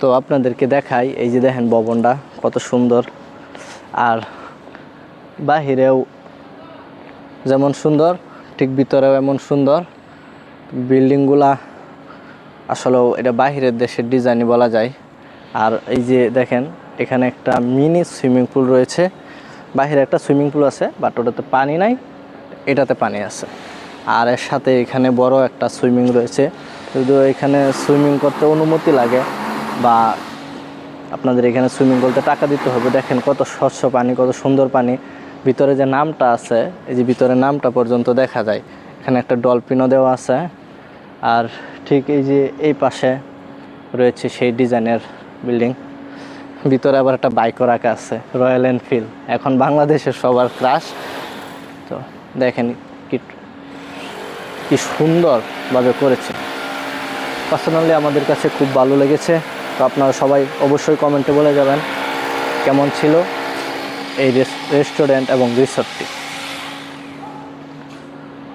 তো আপনাদেরকে দেখাই, এই যে দেখেন ভবনটা, কত সুন্দর। আর বাহিরেও যেমন সুন্দর, ঠিক ভিতরেও এমন সুন্দর। বিল্ডিংগুলা আসলেও এটা বাহিরের দেশের ডিজাইনই বলা যায়। আর এই যে দেখেন, এখানে একটা মিনি সুইমিং পুল রয়েছে। বাহিরে একটা সুইমিং পুল আছে বাট ওটাতে পানি নাই, এটাতে পানি আছে। আর এর সাথে এখানে বড় একটা সুইমিং রয়েছে। যদি এখানে সুইমিং করতে অনুমতি লাগে বা আপনাদের এখানে সুইমিং করতে টাকা দিতে হবে। দেখেন কত স্বচ্ছ পানি, কত সুন্দর পানি। ভিতরে যে নামটা আছে, এই যে ভিতরে নামটা পর্যন্ত দেখা যায়। এখানে একটা ডলফিনও দেওয়া আছে। আর ঠিক এই যে এই পাশে রয়েছে সেই ডিজাইনের বিল্ডিং ভিতরে আবার একটা বাইকও রাখা আছে রয়্যাল এনফিল্ড এখন বাংলাদেশের সবার ক্রাশ তো দেখেন কি কি সুন্দরভাবে করেছে। পার্সোনালি আমাদের কাছে খুব ভালো লেগেছে। তো আপনারা সবাই অবশ্যই কমেন্টে বলে যাবেন কেমন ছিল এই রেস্টুরেন্ট এবং রিসর্টটি।